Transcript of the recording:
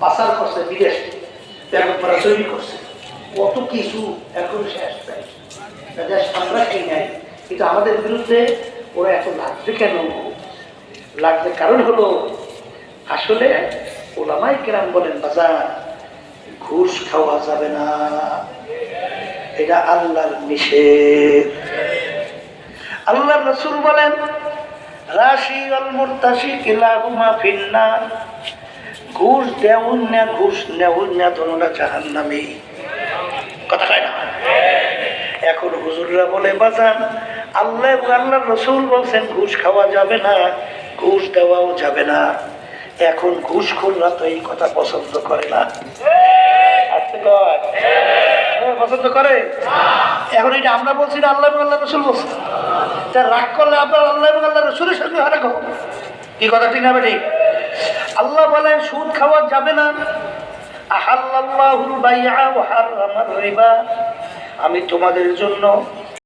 পাচার করছে বিদেশে ব্যাপক করা তৈরি করছে কত কিছু এখন আমাদের বিরুদ্ধে ওরা এত লাগবে কেন লাগবে কারণ হলো আসলে ওলামাই কেরাম বলেন বাজার ঘুষ খাওয়া যাবে না এটা আল্লাহর নিষেধ আল্লাহ রসুল বলেন রাশি ঘুষ ঘুষ জাহান কথা এখন হুজুররা বলে বাজান আল্লাহ আল্লাহ রসুল বলছেন ঘুষ খাওয়া যাবে না ঘুষ দেওয়াও যাবে না। এখন ঘুষ খুলরা তো এই কথা পছন্দ করে না? হ্যাঁ, পছন্দ করে? এখন এটা আমরা বলছি না, আল্লাহ আল্লাহ রসুল বলছে। তা রাগ করলে আপনার আল্লাহ আল্লাহ রসুলের সঙ্গে হারে খাব কি কথা ঠিক না ঠিক আল্লাহ বলেন সুদ খাওয়া যাবে না। আহাল্লাহুল বাইআ ওয়া হার রিবা। আমি তোমাদের জন্য